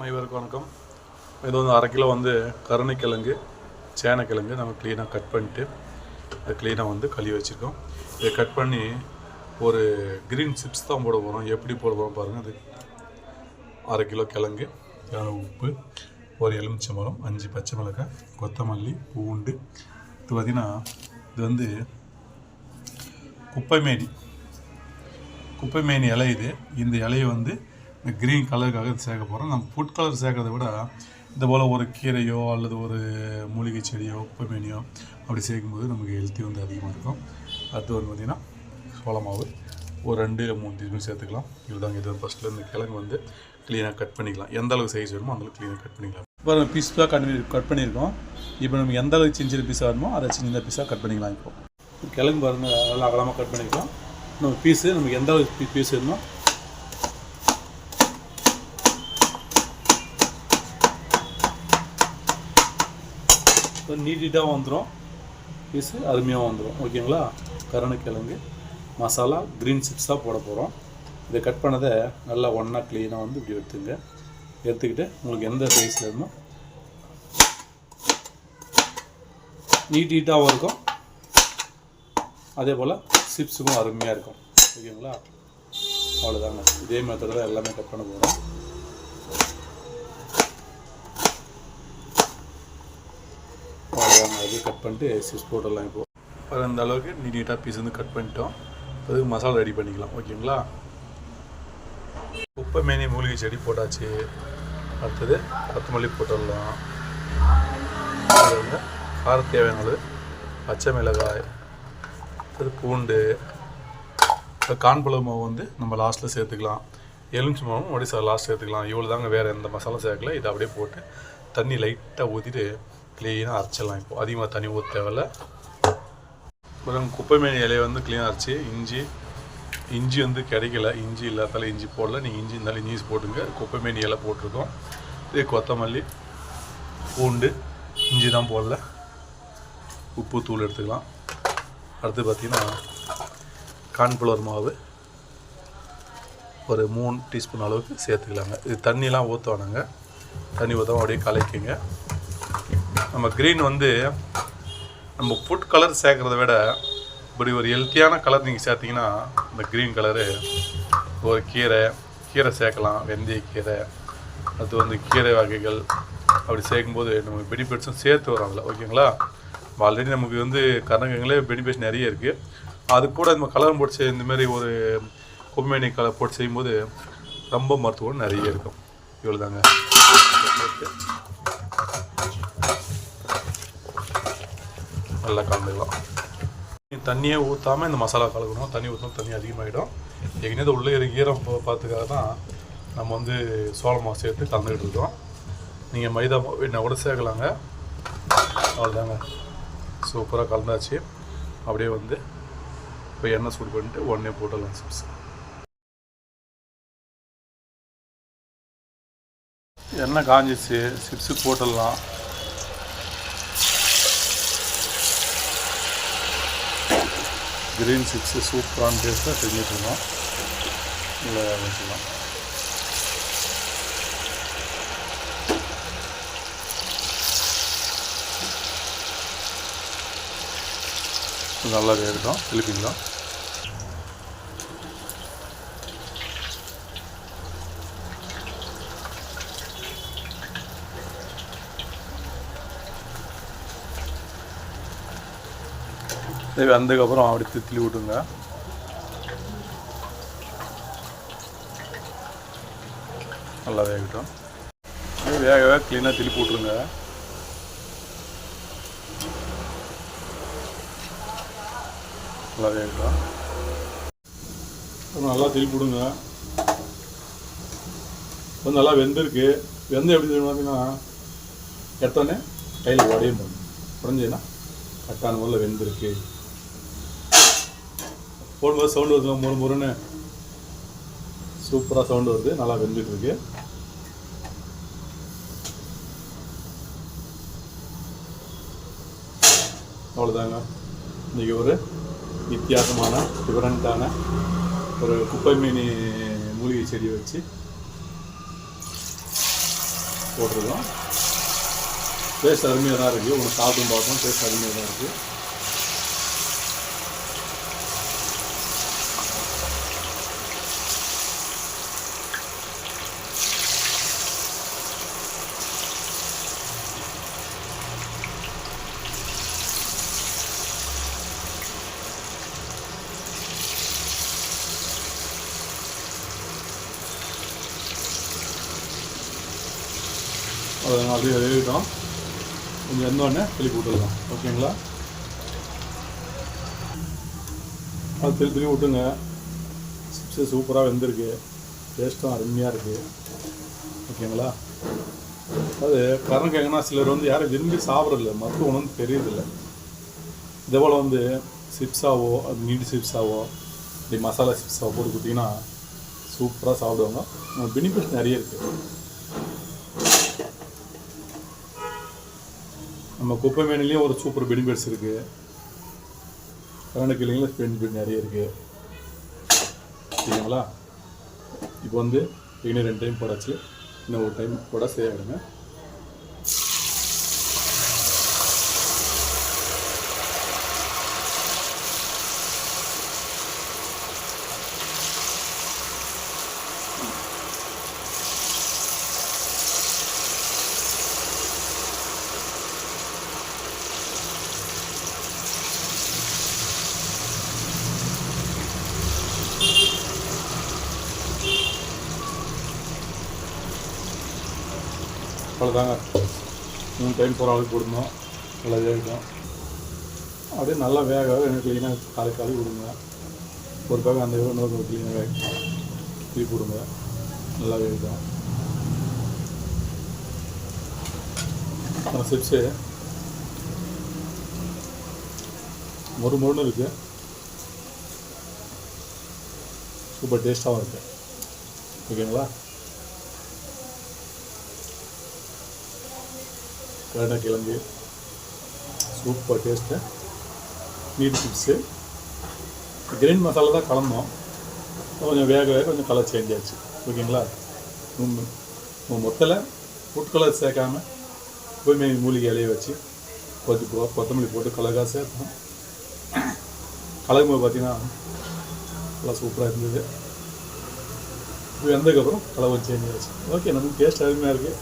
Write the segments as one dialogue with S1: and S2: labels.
S1: அனைவருக்கும் வணக்கம். இது வந்து அரை கிலோ வந்து கருணைக்கிழங்கு சேனக்கிழங்கு நம்ம க்ளீனாக கட் பண்ணிட்டு அதை க்ளீனாக வந்து கழுவி வச்சுருக்கோம். இதை கட் பண்ணி ஒரு க்ரீன் சிப்ஸ் தான் போட போகிறோம் எப்படி போட போகிறோம் பாருங்கள் அது அரை கிலோ கிழங்கு உப்பு ஒரு எலுமிச்சை மரம் அஞ்சு பச்சை மிளகாய் கொத்தமல்லி பூண்டு. இது பார்த்திங்கன்னா இது வந்து குப்பைமேனி குப்பைமேனி இலை இது. இந்த இலையை வந்து இந்த க்ரீன் கலருக்காக சேர்க்க போகிறோம் நம்ம ஃபுட் கலர் சேர்க்கறத விட இந்த போல் ஒரு கீரையோ அல்லது ஒரு மூலிகை செடியோ குப்பைமேனியோ அப்படி சேர்க்கும்போது நமக்கு ஹெல்த்தி வந்து அதிகமாக இருக்கும். அடுத்து வந்து பார்த்திங்கன்னா சோளமாவு ஒரு ரெண்டு இல்லை மூணு டீஸ்பூன் சேர்த்துக்கலாம். இதுதாங்க இது ஃபஸ்ட்டில் இந்த கிழங்கு வந்து க்ளீனாக கட் பண்ணிக்கலாம். எந்த அளவுக்கு சைஸ் வேணுமோ அந்தளவுக்கு க்ளீனாக கட் பண்ணிக்கலாம். இப்போ நம்ம பீஸாக கட் பண்ணி கட் பண்ணியிருக்கோம். இப்போ நமக்கு எந்த அளவுக்கு சின்ன சின்ன பீஸாக வேணுமோ அதை சின்ன பீஸாக கட் பண்ணிக்கலாம் இப்போ. கிழங்கு பாருங்கள் நல்லா அகலமாக கட் பண்ணிக்கலாம். நம்ம பீஸு நமக்கு எந்த அளவுக்கு பீஸ் வேணுமோ நீட்டாக வந்துடும் பீஸு அருமையாக வந்துடும் ஓகேங்களா? கருணைக்கிழங்கு மசாலா க்ரீன் சிப்ஸாக போட போகிறோம் இதை கட் பண்ணதை நல்லா ஒன்றா க்ளீனாக வந்து இப்படி எடுத்துங்க. எடுத்துக்கிட்டு உங்களுக்கு எந்த சைஸில் வேணுமோ. நீட் நீட்டாகவும் இருக்கும். அதே போல் சிப்ஸுக்கும் அருமையாக இருக்கும். ஓகேங்களா? அவ்வளோதாங்க இதே மெத்தடில் எல்லாமே கட் பண்ண போகிறோம் அவ்வளோதாங்க அது கட் பண்ணிட்டு சிப்ஸ் போட்டுடலாம் இப்போது அந்த அளவுக்கு நீ நீட்டாக பீஸ் வந்து கட் பண்ணிட்டோம். அதுக்கு மசாலா ரெடி பண்ணிக்கலாம் ஓகேங்களா? உப்பை மேனி மூலிகை செடி போட்டாச்சு. அடுத்தது கொத்தமல்லி போட்டுடலாம். அது வந்து கார தேவையானது பச்சை மிளகாய் அடுத்தது பூண்டு இப்போ மாவு வந்து நம்ம லாஸ்ட்டில் சேர்த்துக்கலாம். எலுமிச்சி மாவும் ஒடிசா லாஸ்ட் சேர்த்துக்கலாம். இவ்வளோ தாங்க வேறு எந்த மசாலா சேர்க்கல. இதை அப்படியே போட்டு தண்ணி லைட்டாக ஊற்றிட்டு க்ளீனாக அரைச்சிடலாம் இப்போ. அதிகமாக தண்ணி ஊற்ற தேவையில்ல. அப்புறம் குப்பைமேனி இலையை வந்து க்ளீனாக அரைச்சி இஞ்சி இஞ்சி வந்து கிடைக்கல. இஞ்சி இல்லாதால இஞ்சி போடல. நீங்கள் இஞ்சி இருந்தாலும் இஞ்சி போட்டுங்க. குப்பைமேனி இலை போட்டிருக்கோம். இது கொத்தமல்லி பூண்டு இஞ்சி தான் போடல. உப்பு தூள் எடுத்துக்கலாம். அடுத்து பார்த்திங்கன்னா கான்ஃப்ளவர் மாவு. ஒரு மூணு டீஸ்பூன் அளவுக்கு சேர்த்துக்கலாங்க. இது தண்ணிலாம் ஊற்ற வேணாங்க தண்ணி ஊற்றாம அப்படியே கலக்கிங்க. நம்ம க்ரீன் வந்து நம்ம ஃபுட் கலர் சேர்க்குறத விட இப்படி ஒரு ஹெல்த்தியான கலர் நீங்கள் சேர்த்திங்கன்னா இந்த க்ரீன் கலரு ஒரு கீரை கீரை சேர்க்கலாம் வெந்தயக்கீரை அது வந்து கீரை வகைகள் அப்படி சேர்க்கும்போது நமக்கு பெனிஃபிட்ஸும் சேர்த்து வரும் அதில் ஓகேங்களா ஆல்ரெடி நமக்கு வந்து கரணங்களே பெனிஃபிட்ஸ் நிறைய இருக்குது அது கூட நம்ம கலர் போட்டு செய் இந்த மாதிரி ஒரு குப்பைமேனி கலர் போட்டு செய்யும்போது ரொம்ப மருத்துவம் நிறைய இருக்கும். இவ்வளோ தாங்க நல்லா கலந்துக்கலாம் தண்ணியே ஊற்றாமல் இந்த மசாலா கலக்கணும் தண்ணி ஊற்றணும் தண்ணி அதிகமாகிடும் எங்கேயாவது உள்ளே இருக்க ஈரம் பார்த்துக்காக தான் நம்ம வந்து சோள மாவு சேர்த்து கலந்துக்கிட்டு இருக்கோம். நீங்கள் மைதா என்ன கூட சேர்க்கலாங்க. அவ்வளோதாங்க சூப்பராக கலந்தாச்சு. அப்படியே வந்து இப்போ எண்ணெய் சூடு பண்ணிட்டு உடனே போட்டுடலாம் சிப்ஸ். எண்ணெய் காஞ்சிச்சு சிப்ஸு போட்டுடலாம். கிரீன் சிப்ஸு சூப்பரான டேஸ்ட்டாக செஞ்சிட்ருந்தோம் இல்லை வச்சுக்கலாம் நல்லா வேகட்டும் திருப்பிக்கலாம் இது வந்ததுக்கப்புறம் அப்படி தித்திலி விட்டுங்க நல்லா வேகட்டும். வேக வேக க்ளீனாக திருப்பி விட்ருங்க நல்லா வேகட்டும். அப்புறம் நல்லா திருப்பி விடுங்க. இப்போ நல்லா வெந்திருக்கு. வெந்து எப்படி தெரியும் பார்த்தீங்கன்னா எடுத்தோடனே கையில் உடையும் பாருங்க உடஞ்சின்னா கட்டான முதல்ல வெந்திருக்கு. போடும்போது சவுண்டு வருது முறு முறுன்னு. சூப்பராக சவுண்டு வருது நல்லா வெந்துட்டுருக்கு அவ்வளோதாங்க இன்றைக்கி ஒரு வித்தியாசமான டிஃபரண்ட்டான ஒரு குப்பை மீன் மூலிகை செடியை வச்சு போட்டிருக்கோம். டேஸ்ட் அருமையாக தான் இருக்குது ஒன்று சாப்பிட்டும் பார்த்தோம் டேஸ்ட் அருமையாக தான் இருக்குது அதை நான் அப்படியே எழுதிட்டோம் கொஞ்சம் எந்தோடனே திருப்பி விட்டுடலாம். ஓகேங்களா? அது திருப்பி திருப்பி விட்டுங்க சிப்ஸு சூப்பராக வெந்திருக்கு. டேஸ்ட்டும் அருமையாக இருக்குது ஓகேங்களா? அது கருணக்கிழங்குனா சிலர் வந்து யாரும் விரும்பி சாப்பிட்றதில்ல. மருத்துவ உணவு தெரியறதில்லை இதே போல் வந்து சிப்ஸாவோ அது மீன் சிப்ஸாவோ இப்படி மசாலா சிப்ஸாவோ போட்டு கொடுத்தீங்கன்னா சூப்பராக சாப்பிடுவாங்க. பெனிஃபிட்ஸ் நிறைய இருக்குது நம்ம குப்பை மீன்லேயும் ஒரு சூப்பர் பெனிஃபிட்ஸ் இருக்குது கரண்டக்கிளைங்களும் பெனிஃபிட் நிறைய இருக்குது சரிங்களா? இப்போ வந்து இன்னும் ரெண்டு டைம் போடாச்சு. இன்னும் ஒரு டைம் போட செய்யாடுங்க தாங்க மூணு டைம் போகிற அளவுக்கு போடணும் நல்லா வேகும் அப்படியே நல்லா வேக எனக்கு க்ளீனாக காலை காலி கொடுங்க. ஒரு பக்கம் அந்த இன்னொரு க்ளீனாக வேக திருப்பி விடுங்க நல்லா வேகும் அப்புறம் சிப்ஸு மொறு மொறுன்னு இருக்குது சூப்பர் டேஸ்ட்டாகவும் இருக்குது ஓகேங்களா கருணக்கிழங்கு. Super taste meat chips green masala தான் கலந்தோம். கொஞ்சம் வேக வேக கொஞ்சம் கலர் சேஞ்ச் ஆச்சு. ஓகேங்களா மொத்தத்தில் ஃபுட் கலர் சேர்க்காம எப்போயுமே மூலிகை இலையை வச்சு கொஞ்சம் கொத்தமல்லி போட்டு கலகாக சேர்த்தோம். கலக்கும் போது பார்த்தீங்கன்னா நல்லா சூப்பராக இருந்தது. இது வந்ததுக்கப்புறம் கலவை சேஞ்ச் ஆச்சு. ஓகே நமக்கு டேஸ்ட் அருமையாக இருக்குது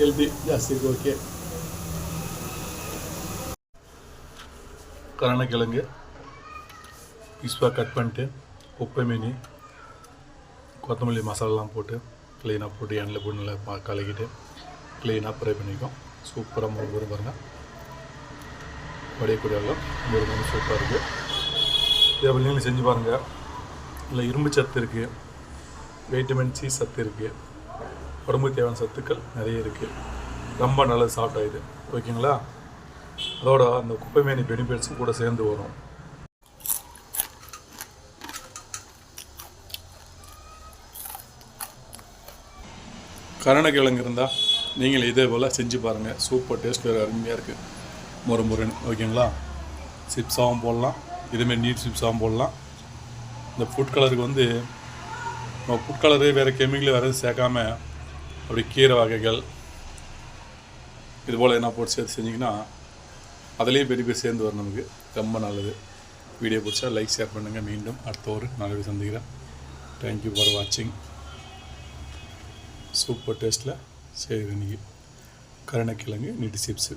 S1: ஹெல்த்தி ஜாஸ்தி இருக்குது ஓகே கருணக்கிழங்கு பீஸ்வாக கட் பண்ணிட்டு உப்பை மீன் கொத்தமல்லி மசாலாலாம் போட்டு க்ளீனாக போட்டு எண்ணெயில் போட்டு நல்லா பா- கலக்கிட்டு க்ளீனாக ஃப்ரை பண்ணிக்கோம் சூப்பராக மூணு பேரும் பாருங்கள் வடியக்கூடிய எல்லாம் முறு சூப்பராக இருக்குது இதே போல் நீங்களும் செஞ்சு பாருங்கள் இல்லை இரும்பு சத்து இருக்குது வைட்டமின் சி சத்து இருக்குது உடம்புக்கு தேவையான சத்துக்கள் நிறைய இருக்குது ரொம்ப நல்லது சாப்பிட்டா இது ஓகேங்களா அதோட அந்த குப்பைமேனி பெனிஃபிட்ஸும் கூட சேர்ந்து வரும். கரணக்கிழங்கு இருந்தால் நீங்கள் இதே போல் செஞ்சு பாருங்கள் சூப்பர் டேஸ்ட் வேறு அருமையாக இருக்குது முறு முருன்னு ஓகேங்களா? சிப்ஸாகவும் போடலாம். இதுமாரி நீட் சிப்ஸாகவும் போடலாம். இந்த ஃபுட் கலருக்கு வந்து நம்ம ஃபுட் கலரு வேறு கெமிக்கல் வேறு எதுவும் சேர்க்காம அப்படி கீரை வகைகள் இது போல் என்ன போட்டு சேர்த்து செஞ்சிங்கன்னா அதுலேயும் பெரிய பேர் சேர்ந்து வரும் நமக்கு. ரொம்ப நல்லது. வீடியோ பிடிச்சா லைக் ஷேர் பண்ணுங்கள் மீண்டும் அடுத்த ஒரு நல்ல சந்திக்கிறேன். தேங்க்யூ ஃபார் வாட்சிங் சூப்பர் டேஸ்ட்டில் செய்யுது இன்றைக்கி கருணக்கிழங்கு நீட்டு சிப்ஸு